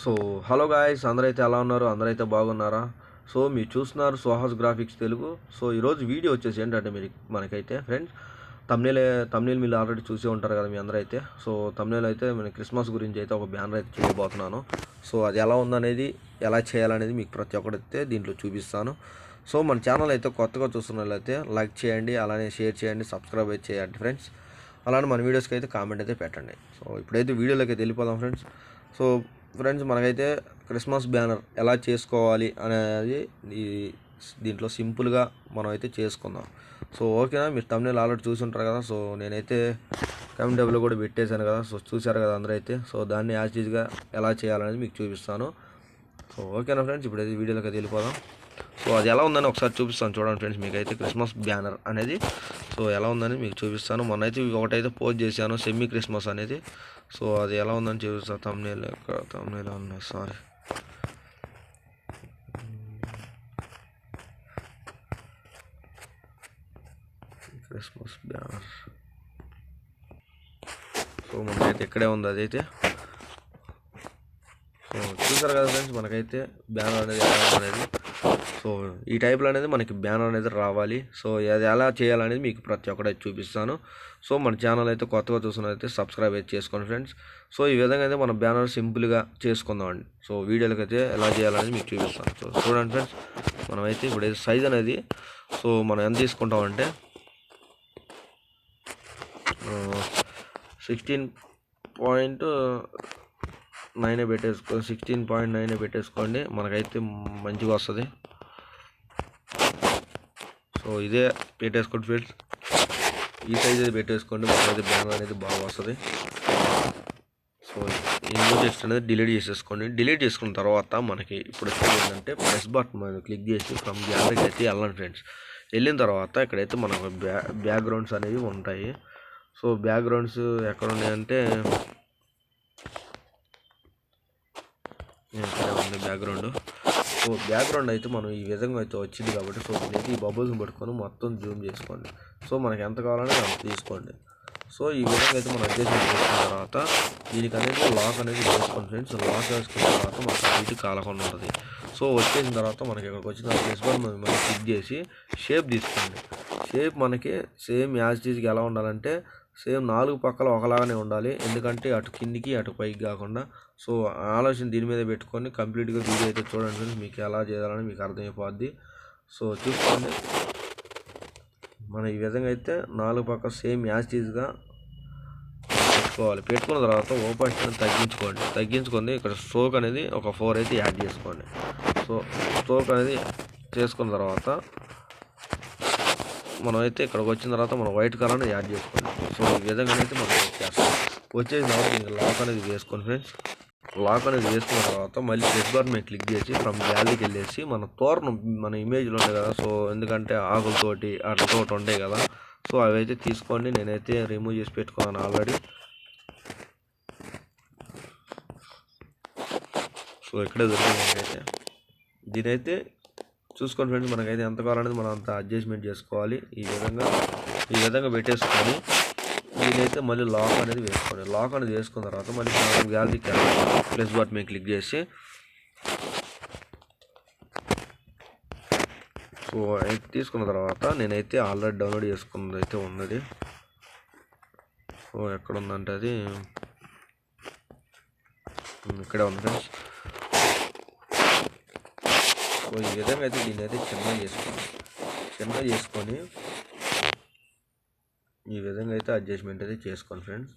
So hello guys అందరైతే ఎలా ఉన్నారు? అందరైతే బాగున్నారా? సో మీరు చూస్తున్నారు సుహాస్ గ్రాఫిక్స్ తెలుగు. సో ఈరోజు వీడియో వచ్చేసి ఏంటంటే మీరు మనకైతే ఫ్రెండ్స్ తమ్నేల్ తమ్నేల్ మీరు ఆల్రెడీ చూసే ఉంటారు కదా మీ అందరైతే. సో తమ్నేల్ అయితే నేను క్రిస్మస్ గురించి అయితే ఒక బ్యానర్ అయితే చేయబోతున్నాను సో అది ఎలా ఉందనేది ఎలా చేయాలనేది మీకు ప్రతి ఒక్కడైతే దీంట్లో చూపిస్తాను. సో మన ఛానల్ అయితే కొత్తగా చూస్తున్నట్లయితే లైక్ చేయండి అలానే షేర్ చేయండి సబ్స్క్రైబ్ అయితే చేయండి ఫ్రెండ్స్. అలానే మన వీడియోస్కి అయితే కామెంట్ అయితే పెట్టండి. సో ఇప్పుడైతే వీడియోలోకి అయితే వెళ్ళిపోదాం ఫ్రెండ్స్. సో ఫ్రెండ్స్ మనకైతే క్రిస్మస్ బ్యానర్ ఎలా చేసుకోవాలి అనేది ఈ దీంట్లో సింపుల్గా మనం అయితే చేసుకుందాం. సో ఓకేనా మీరు తమిళ ఆల్రెడీ చూసి ఉంటారు కదా సో నేనైతే కమెంట్ డబ్బులు కూడా పెట్టేశాను కదా సో చూశారు కదా అందరూ అయితే సో దాన్ని యాజ్ ఈజ్గా ఎలా చేయాలనేది మీకు చూపిస్తాను. సో ఓకేనా ఫ్రెండ్స్ ఇప్పుడైతే వీడియోలోకి వెళ్ళిపోదాం. సో అది ఎలా ఉందని ఒకసారి చూపిస్తాను చూడండి ఫ్రెండ్స్ మీకు అయితే క్రిస్మస్ బ్యానర్ అనేది సో ఎలా ఉందని మీకు చూపిస్తాను. మొన్నైతే అయితే ఒకటైతే పోస్ట్ చేశాను సెమీ క్రిస్మస్ అనేది. సో అది ఎలా ఉందని చూపిస్తాను తమ్నేల్ తమ్నేల్ ఉన్నాయి సారీ క్రిస్మస్ బ్యానర్. సో మనకైతే ఇక్కడే ఉంది అదైతే. సో చూసారు కదా ఫ్రెండ్స్ మనకైతే బ్యానర్ అనేది ఎలా అనేది సో ఈ టైప్లో అనేది మనకి బ్యానర్ అనేది రావాలి. సో అది ఎలా చేయాలనేది మీకు ప్రతి ఒక్కటి చూపిస్తాను. సో మన ఛానల్ అయితే కొత్తగా చూసినైతే సబ్స్క్రైబ్ అయితే చేసుకోండి ఫ్రెండ్స్. సో ఈ విధంగా అయితే మన బ్యానర్ సింపుల్గా చేసుకుందామండి. సో వీడియోలకి అయితే ఎలా చేయాలనేది మీకు చూపిస్తాను. సో చూడండి ఫ్రెండ్స్ మనమైతే ఇప్పుడు సైజ్ అనేది సో మనం ఎంత తీసుకుంటామంటే సిక్స్టీన్ పాయింట్ నైన్ పెట్టేసుకో సిక్స్టీన్ పాయింట్ నైన్ పెట్టేసుకోండి. మనకైతే మంచిగా వస్తుంది. సో ఇదే పెట్టేసుకోండి ఫ్రెండ్స్ ఈ సైజ్ అయితే పెట్టేసుకోండి. మనకైతే బ్యానర్ అనేది బాగా వస్తుంది. సో ఇంకో టెక్స్ట్ అనేది డిలీట్ చేసేసుకోండి. డిలీట్ చేసుకున్న తర్వాత మనకి ఇప్పుడు ఏంటంటే ప్రెస్ బటన్ మీద క్లిక్ చేసి ఫ్రమ్ గ్యాలరీకి అయితే వెళ్ళండి ఫ్రెండ్స్ వెళ్ళిన తర్వాత ఇక్కడైతే మనకు బ్యా బ్యాక్గ్రౌండ్స్ అనేవి ఉంటాయి. సో బ్యాక్గ్రౌండ్స్ ఎక్కడ ఉన్నాయంటే ఇక్కడ ఉంది బ్యాక్గ్రౌండ్ సో బ్యాక్గ్రౌండ్ అయితే మనం ఈ విధంగా అయితే వచ్చింది కాబట్టి సో దీనికి ఈ బబుల్స్ని పట్టుకొని మొత్తం జూమ్ చేసుకోండి. సో మనకి ఎంత కావాలంటే అంత తీసుకోండి. సో ఈ విధంగా అయితే మనం అడ్జస్ట్మెంట్ చేసుకున్న తర్వాత దీనికి అనేది లాక్ అనేది వేసుకోండి ఫ్రెండ్స్. లాక్ వేసుకున్న తర్వాత మనకి ఇటు కాలకుండా ఉంటుంది. సో వచ్చేసిన తర్వాత మనకి ఇక్కడికి వచ్చిన ప్లస్ బటన్ మనం క్లిక్ చేసి షేప్ తీసుకోండి. షేప్ మనకి సేమ్ యాజ్ టీజ్కి ఎలా ఉండాలంటే సేమ్ నాలుగు పక్కల ఒకలాగానే ఉండాలి. ఎందుకంటే అటు కిందికి అటు పైకి కాకుండా. సో ఆలోచన దీని మీద పెట్టుకొని కంప్లీట్గా వీడియో అయితే చూడండి మీకు ఎలా చేయాలని మీకు అర్థమైపోద్ది. సో చూసుకోండి. మనం ఈ విధంగా అయితే నాలుగు పక్క సేమ్ యాసిటీస్గా పెట్టుకోవాలి. పెట్టుకున్న తర్వాత ఓపెన్ తగ్గించుకోండి. తగ్గించుకొని ఇక్కడ స్ట్రోక్ అనేది ఒక ఫోర్ అయితే యాడ్ చేసుకోండి. సో స్ట్రోక్ అనేది చేసుకున్న తర్వాత మనం అయితే ఇక్కడికి వచ్చిన తర్వాత మనం వైట్ కలర్ని యాడ్ చేసుకోండి. సో ఈ విధంగా అయితే మనం చేస్తాం. వచ్చేసిన తర్వాత ఇంకా లాక్ అనేది వేసుకోండి ఫ్రెండ్స్. లాక్ అనేది వేసుకున్న తర్వాత మళ్ళీ ప్రెస్ బార్ మీద క్లిక్ చేసి ఫ్రమ్ గ్యాలరీకి వెళ్ళేసి మన తోరణం మన ఇమేజ్లో ఉంటాయి కదా సో ఎందుకంటే ఆకులతోటి అట్లతోటి ఉంటాయి కదా. సో అవి అయితే తీసుకోండి. నేనైతే రిమూవ్ చేసి పెట్టుకున్నాను ఆల్రెడీ సో ఇక్కడే దొరికింది అయితే దీనైతే చూసుకోండి ఫ్రెండ్స్ మనకైతే ఎంత కావాలనేది మనం అంత అడ్జస్ట్మెంట్ చేసుకోవాలి. ఈ విధంగా ఈ విధంగా పెట్టేసుకొని దీనైతే మళ్ళీ లాక్ అనేది వేసుకోండి. లాక్ అనేది వేసుకున్న తర్వాత మళ్ళీ మనం గ్యాలరీకి ప్లస్ బట్ మీద క్లిక్ చేసి. సో అయితే తీసుకున్న తర్వాత నేనైతే ఆల్రెడీ డౌన్లోడ్ చేసుకున్నది అయితే ఉన్నది. సో ఎక్కడ ఉందంటే అది? ఇక్కడే ఉంది ఫ్రెండ్స్. సో ఈ విధంగా అయితే దీన్ని అయితే చిన్నగా చేసుకోండి చిన్నగా చేసుకొని ఈ విధంగా అయితే అడ్జస్ట్మెంట్ అయితే చేసుకోండి ఫ్రెండ్స్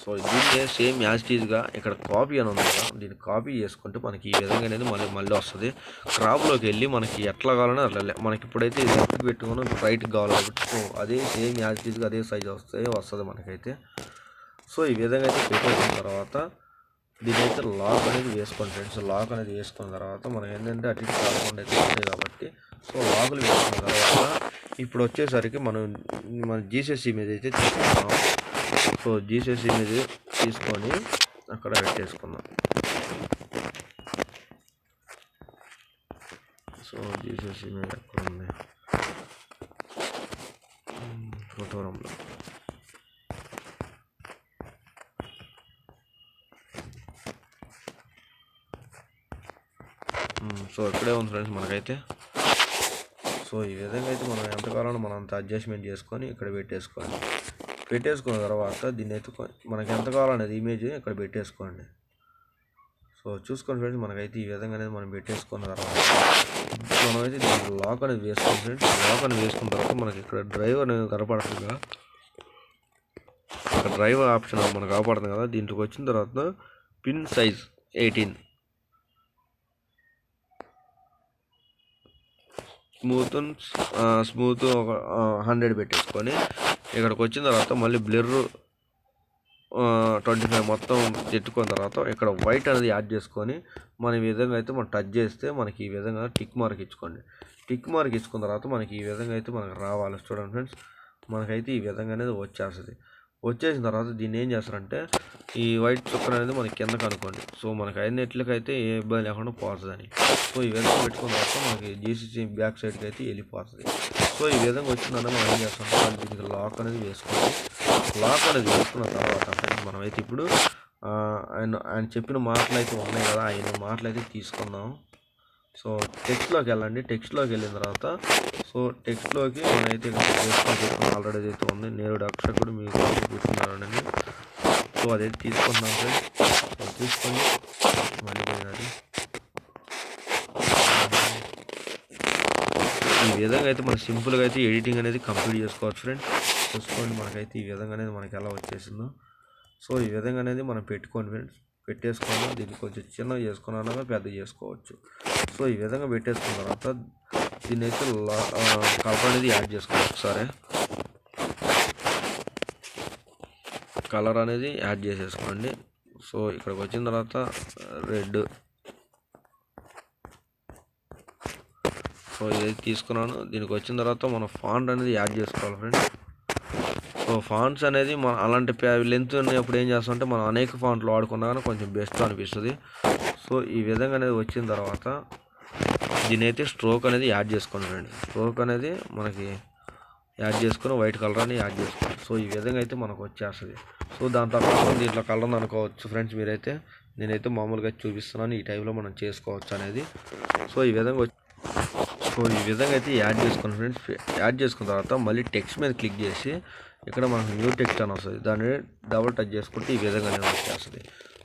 సో దీన్ని సేమ్ యాజిటీజ్గా ఇక్కడ కాపీ అని ఉంది కదా దీన్ని కాపీ చేసుకుంటే మనకి ఈ విధంగా అనేది మళ్ళీ మళ్ళీ వస్తుంది. క్రాప్లోకి వెళ్ళి మనకి ఎట్లా కావాలన్నా అట్లా మనకి ఇప్పుడైతే లెఫ్ట్కి పెట్టుకుని రైట్కి కావాలి కాబట్టి సో అదే సేమ్ యాజిటీజ్గా అదే సైజ్ వస్తే వస్తుంది మనకైతే. సో ఈ విధంగా అయితే పెట్టేసిన తర్వాత దీని అయితే లాక్ అనేది వేసుకోండి ఫ్రెండ్స్ లాక్ అనేది వేసుకున్న తర్వాత మనం ఏంటంటే అటు ఇటు కాకుండా అయితే కాబట్టి సో లాకులు వేసుకున్న తర్వాత ఇప్పుడు వచ్చేసరికి మనం మన జీసెస్ ఇమేజ్ అయితే తీసుకున్నాం సో జీసెస్ ఇమేజ్ తీసుకొని అక్కడ పెట్టేసుకుందాం సో జీసెస్ ఇమేజ్ ఎక్కడ ఉంది? Hmm, ఫోటోరంలో మ్మ్, సో ఇక్కడే ఉంది ఫ్రెండ్స్ మనకైతే. సో ఈ విధంగా అయితే మనం ఎంత కావాలో మనం అంత అడ్జస్ట్మెంట్ చేసుకొని ఇక్కడ పెట్టేసుకోండి పెట్టేసుకున్న తర్వాత దీన్ని అయితే మనకి ఎంత కావాలనేది ఇమేజ్ ఇక్కడ పెట్టేసుకోండి. సో చూసుకోండి ఫ్రెండ్స్ మనకైతే ఈ విధంగా అనేది మనం పెట్టేసుకున్న తర్వాత మనమైతే దీనికి లాక్ అనేది వేసుకోండి ఫ్రెండ్స్. లాక్ అనేది వేసుకున్న తర్వాత మనకి ఇక్కడ డ్రైవ్ అనేది కనపడుతుంది కదా. ఇక్కడ డ్రైవ్ ఆప్షన్ మనకు కనపడుతుంది కదా. దీంట్లోకి వచ్చిన తర్వాత pin size eighteen smooth smooth ఒక హండ్రెడ్ పెట్టేసుకొని ఇక్కడికి వచ్చిన తర్వాత మళ్ళీ బ్లర్ ట్వంటీ ఫైవ్ మొత్తం తిట్టుకున్న తర్వాత ఇక్కడ వైట్ అనేది యాడ్ చేసుకొని మనం ఈ విధంగా అయితే మనం టచ్ చేస్తే మనకి ఈ విధంగా టిక్ మార్క్ ఇచ్చుకోండి. టిక్ మార్క్ ఇచ్చుకున్న తర్వాత మనకి ఈ విధంగా అయితే మనకు రావాలి. స్టూడెంట్ ఫ్రెండ్స్ మనకైతే ఈ విధంగా అనేది వచ్చేస్తుంది. వచ్చేసిన తర్వాత దీన్ని ఏం చేస్తారంటే ఈ వైట్ చుక్కర్ అనేది మనకి కిందకు అనుకోండి. సో మనకి అన్నిట్లకైతే ఏ ఇబ్బంది లేకుండా పోతుందని. సో ఈ విధంగా పెట్టుకున్న తర్వాత మనకి జీసీసీ బ్యాక్ సైడ్కి అయితే వెళ్ళిపోతుంది. సో ఈ విధంగా వచ్చిందంటే మనం ఏం చేస్తాం దీనికి లాక్ అనేది వేసుకోవాలి. లాక్ అనేది వేసుకున్న తర్వాత మనమైతే ఇప్పుడు ఆయన ఆయన చెప్పిన మాటలు అయితే ఉన్నాయి కదా ఆయన మాటలు అయితే తీసుకుందాం. సో టెక్స్ట్లోకి వెళ్ళండి. టెక్స్ట్లోకి వెళ్ళిన తర్వాత సో టెక్స్ట్లోకి నేనైతే ఆల్రెడీ అయితే ఉంది నేరుడు అక్షకుడు మీకు కూర్చున్నానండి సో అదైతే తీసుకుంటున్నాం ఫ్రెండ్స్. తీసుకొని మళ్ళీ అది ఈ విధంగా అయితే మనం సింపుల్గా అయితే ఎడిటింగ్ అనేది కంప్లీట్ చేసుకోవచ్చు ఫ్రెండ్స్. చూసుకోండి మనకైతే ఈ విధంగా అనేది మనకి ఎలా వచ్చేసిందో. సో ఈ విధంగా అనేది మనం పెట్టుకోండి ఫ్రెండ్స్. పెట్టేసుకొని దీన్ని కొంచెం చిన్నగా చేసుకున్నా పెద్ద చేసుకోవచ్చు. సో ఈ విధంగా పెట్టేసుకున్న తర్వాత దీన్ని అయితే కలర్ అనేది యాడ్ చేసుకోవచ్చు ఒకసారి. కలర్ అనేది యాడ్ చేసేసుకోండి. సో ఇక్కడికి వచ్చిన తర్వాత రెడ్. సో ఇది తీసుకున్నాను. దీనికి వచ్చిన తర్వాత మనం ఫాంట్ అనేది యాడ్ చేసుకోవాలి ఫ్రెండ్స్. సో ఫాంట్స్ అనేది మన అలాంటి లెంత్ ఉన్నప్పుడు ఏం చేస్తామంటే మనం అనేక ఫాంట్లు వాడుకున్నా కానీ కొంచెం బెస్ట్ అనిపిస్తుంది. సో ఈ విధంగా అనేది వచ్చిన తర్వాత దీని అయితే స్ట్రోక్ అనేది యాడ్ చేసుకోండి స్ట్రోక్ అనేది మనకి యాడ్ చేసుకుని వైట్ కలర్ అని యాడ్ చేసుకోండి సో ఈ విధంగా అయితే మనకు వచ్చేస్తుంది. సో దాని తర్వాత దీంట్లో కలర్ ఉంది అనుకోవచ్చు ఫ్రెండ్స్ మీరైతే. నేనైతే మామూలుగా చూపిస్తున్నాను. ఈ టైంలో మనం చేసుకోవచ్చు అనేది. సో ఈ విధంగా వచ్చి సో ఈ విధంగా అయితే యాడ్ చేసుకోండి ఫ్రెండ్స్ యాడ్ చేసుకున్న తర్వాత మళ్ళీ టెక్స్ట్ మీద క్లిక్ చేసి ఇక్కడ మనకు న్యూ టెక్స్ట్ అని వస్తుంది. దాన్ని డబుల్ టచ్ చేసుకుంటే ఈ విధంగా అనేది వచ్చేస్తుంది.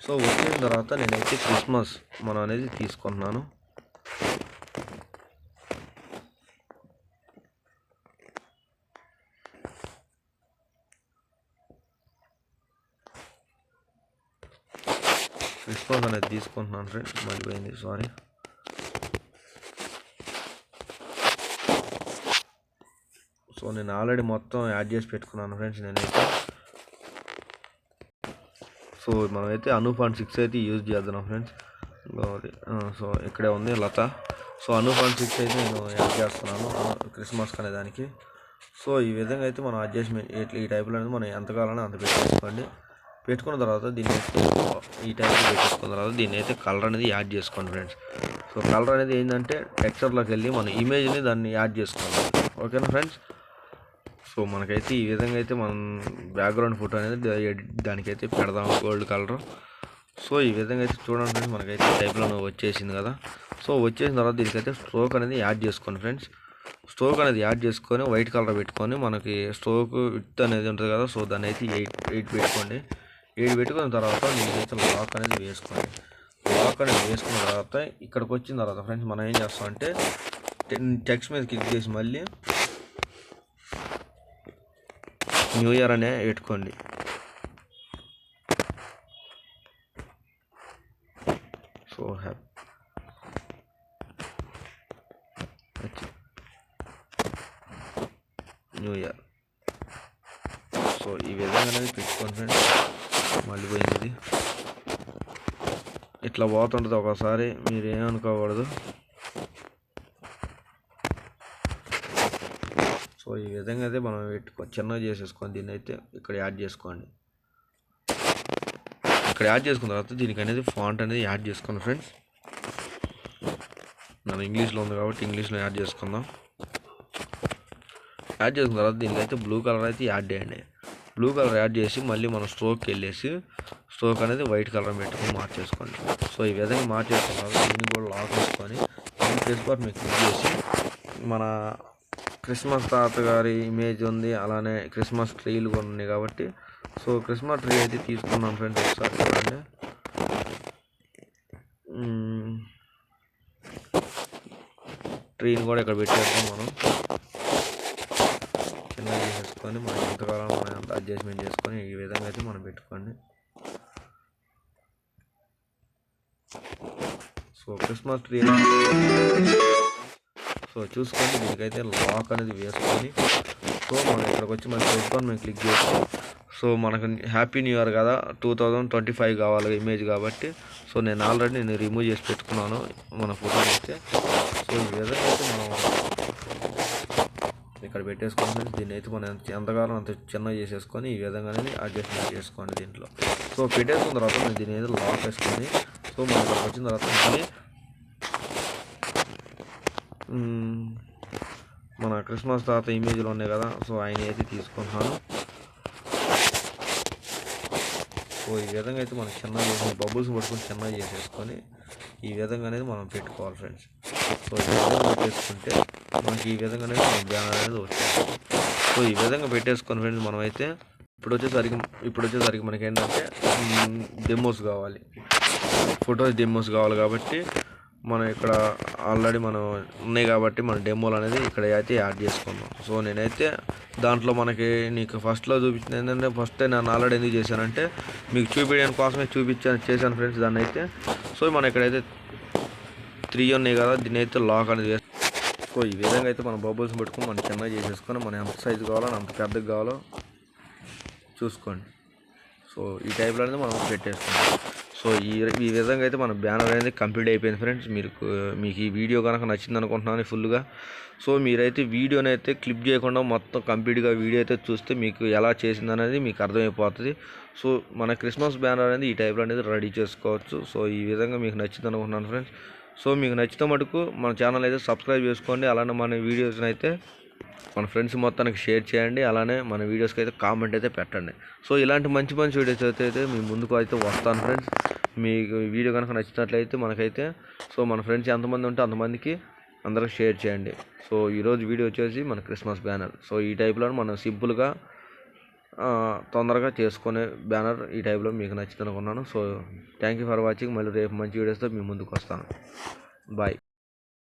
సో వచ్చిన తర్వాత నేనైతే క్రిస్మస్ మనం అనేది తీసుకుంటున్నాను. క్రిస్మస్ అనేది తీసుకుంటున్నాను ఫ్రెండ్స్ మళ్ళీ సారీ సో నేను ఆల్రెడీ మొత్తం యాడ్ చేసి పెట్టుకున్నాను ఫ్రెండ్స్ నేనైతే. సో మనమైతే అను పాయింట్ సిక్స్ అయితే యూజ్ చేద్దాం ఫ్రెండ్స్. సో ఇక్కడే ఉంది లత. సో అను పాయింట్ సిక్స్ అయితే నేను యాడ్ చేస్తున్నాను క్రిస్మస్ అనే దానికి. సో ఈ విధంగా అయితే మనం అడ్జస్ట్మెంట్ ఇట్లా ఈ టైప్లో అనేది మనం ఎంత కావాలని అంత పెట్టేసుకోండి. పెట్టుకున్న తర్వాత దీన్ని అయితే ఈ టైప్లో పెట్టేసుకున్న తర్వాత దీన్ని అయితే కలర్ అనేది యాడ్ చేసుకోండి ఫ్రెండ్స్. సో కలర్ అనేది ఏంటంటే టెక్స్చర్లోకి వెళ్ళి మన ఇమేజ్ని దాన్ని యాడ్ చేసుకోవాలి ఓకేనా ఫ్రెండ్స్? సో మనకైతే ఈ విధంగా అయితే మనం బ్యాక్గ్రౌండ్ ఫోటో అనేది దానికైతే పెడదాం గోల్డ్ కలర్ సో ఈ విధంగా అయితే చూడండి ఫ్రెండ్స్ మనకైతే టైప్లో వచ్చేసింది కదా. సో వచ్చేసిన తర్వాత దీనికైతే స్ట్రోక్ అనేది యాడ్ చేసుకోండి ఫ్రెండ్స్ స్ట్రోక్ అనేది యాడ్ చేసుకొని వైట్ కలర్ పెట్టుకొని మనకి స్ట్రోక్ విత్ అనేది ఉంటుంది కదా సో దాన్ని అయితే ఎయిట్ ఎయిట్ పెట్టుకోండి. ఎయిట్ పెట్టుకున్న తర్వాత దీనికైతే లాక్ అనేది వేసుకోండి. లాక్ అనేది వేసుకున్న తర్వాత ఇక్కడికి వచ్చిన తర్వాత ఫ్రెండ్స్ మనం ఏం చేస్తామంటే టెక్స్ట్ మీద క్లిక్ చేసి మళ్ళీ న్యూ ఇయర్ అనే పెట్టుకోండి. So happy new year so ఈ విధంగా అనేది పెట్టుకోండి ఫ్రెండ్స్ మళ్ళీ పోయింది. ఇట్లా పోతుంటుంది ఒకసారి. మీరు ఏమనుకోకూడదు. సో ఈ విధంగా అయితే మనం పెట్టుకో చిన్నగా చేసేసుకొని దీన్ని అయితే ఇక్కడ యాడ్ చేసుకోండి. ఇక్కడ యాడ్ చేసుకున్న తర్వాత దీనికి అనేది ఫాంట్ అనేది యాడ్ చేసుకోండి ఫ్రెండ్స్. మన ఇంగ్లీష్లో ఉంది కాబట్టి ఇంగ్లీష్లో యాడ్ చేసుకుందాం. యాడ్ చేసుకున్న తర్వాత దీనికి అయితే బ్లూ కలర్ అయితే యాడ్ చేయండి. బ్లూ కలర్ యాడ్ చేసి మళ్ళీ మనం స్ట్రోక్కి వెళ్ళేసి స్ట్రోక్ అనేది వైట్ కలర్ పెట్టుకొని మార్చేసుకోండి. సో ఈ విధంగా మార్చేసుకున్న తర్వాత దీన్ని కూడా లాక్ చేసుకొని ఫేస్ బార్ మీకు క్లిక్ చేసి మన క్రిస్మస్ తాత గారి ఇమేజ్ ఉంది అలానే క్రిస్మస్ ట్రీలు కూడా ఉన్నాయి కాబట్టి. సో క్రిస్మస్ ట్రీ అయితే తీసుకున్నాం ఫ్రెండ్స్ ఒకసారి చూడండి. ట్రీని కూడా ఇక్కడ పెట్టేస్తాం మనం. చిన్న చేసేసుకొని మనం ఎంతకాలం మనం ఎంత అడ్జస్ట్మెంట్ చేసుకొని ఈ విధంగా అయితే మనం పెట్టుకోండి. సో క్రిస్మస్ ట్రీ సో చూసుకోండి దీనికైతే లాక్ అనేది వేసుకొని సో మనం ఇక్కడికి వచ్చి మన చూసుకొని మేము క్లిక్ చేసి సో మనకు హ్యాపీ న్యూ ఇయర్ కదా టూ థౌజండ్ ట్వంటీ ఫైవ్ కావాలి ఇమేజ్ కాబట్టి. సో నేను ఆల్రెడీ నేను రిమూవ్ చేసి పెట్టుకున్నాను మన ఫోటో అయితే. సో ఈ విధంగా అయితే మనం ఇక్కడ పెట్టేసుకొని దీన్ని అయితే మనం ఎంతకాలం అంత చిన్నగా చేసేసుకొని ఈ విధంగానే అడ్జస్ట్మెంట్ చేసుకోండి దీంట్లో. సో పెట్టేసుకున్న తర్వాత నేను దీని అయితే లాక్ వేసుకొని సో మనం వచ్చిన తర్వాత మళ్ళీ మన క్రిస్మస్ తాత ఇమేజ్లు ఉన్నాయి కదా సో ఆయన అయితే తీసుకుంటున్నాను. సో ఈ విధంగా అయితే మనం చిన్న చేసి బబుల్స్ పట్టుకొని చిన్న చేసేసుకొని ఈ విధంగా అనేది మనం పెట్టుకోవాలి ఫ్రెండ్స్. సో ఈ విధంగా పెట్టేసుకుంటే మనకి ఈ విధంగా అనేది మన బ్యానర్ అనేది వచ్చేస్తుంది. సో ఈ విధంగా పెట్టేసుకొని ఫ్రెండ్స్ మనం అయితే ఇప్పుడు వచ్చేసరికి ఇప్పుడు వచ్చేసరికి మనకి ఏంటంటే డెమోస్ కావాలి. ఫొటోస్ డెమోస్ కావాలి కాబట్టి మనం ఇక్కడ ఆల్రెడీ మనం ఉన్నాయి కాబట్టి మన డెమోలు అనేది ఇక్కడ అయితే యాడ్ చేసుకున్నాం. సో నేనైతే దాంట్లో మనకి నీకు ఫస్ట్లో చూపించింది ఏంటంటే ఫస్ట్ నేను ఆల్రెడీ ఎందుకు చేశానంటే మీకు చూపించడం కోసమే చూపించాను చేశాను ఫ్రెండ్స్ దాన్ని అయితే. సో మనం ఇక్కడైతే త్రీ ఉన్నాయి కదా దీన్ని అయితే లాక్ అనేది సో ఈ విధంగా అయితే మనం బబుల్స్ పెట్టుకొని మనం చిన్నగా చేసేసుకొని మనం ఎంత సైజు కావాలో అంత పెద్దగా కావాలో చూసుకోండి. సో ఈ టైప్లో అనేది మనం పెట్టేసుకుంటాం సో ఈ ఈ విధంగా అయితే మన బ్యానర్ అనేది కంప్లీట్ అయిపోయింది ఫ్రెండ్స్. మీరు మీకు ఈ వీడియో కనుక నచ్చింది అనుకుంటున్నాను ఫుల్గా. సో మీరైతే వీడియోని అయితే క్లిప్ చేయకుండా మొత్తం కంప్లీట్గా వీడియో అయితే చూస్తే మీకు ఎలా చేసింది అనేది మీకు అర్థమైపోతుంది. సో మన క్రిస్మస్ బ్యానర్ అనేది ఈ టైప్లో అనేది రెడీ చేసుకోవచ్చు. సో ఈ విధంగా మీకు నచ్చింది అనుకుంటున్నాను ఫ్రెండ్స్. సో మీకు నచ్చితే మటుకు మన ఛానల్ అయితే సబ్స్క్రైబ్ చేసుకోండి. అలానే మన వీడియోస్ని అయితే మన ఫ్రెండ్స్ మొత్తానికి షేర్ చేయండి. అలానే మన వీడియోస్కి అయితే కామెంట్ అయితే పెట్టండి. సో ఇలాంటి మంచి మంచి వీడియోస్ అయితే మీ ముందుకు అయితే వస్తాను ఫ్రెండ్స్. మీకు వీడియో కనుక నచ్చినట్లయితే మనకైతే సో మన ఫ్రెండ్స్ ఎంతమంది ఉంటే అంతమందికి అందరికి షేర్ చేయండి. సో ఈరోజు వీడియో వచ్చేసి మన క్రిస్మస్ బ్యానర్. సో ఈ టైప్లో మనం సింపుల్గా తొందరగా చేసుకునే బ్యానర్ ఈ టైప్లో మీకు నచ్చింది అనుకున్నాను so thank you for watching మళ్ళీ రేపు మంచి వీడియోస్తో మీ ముందుకు వస్తాను. బాయ్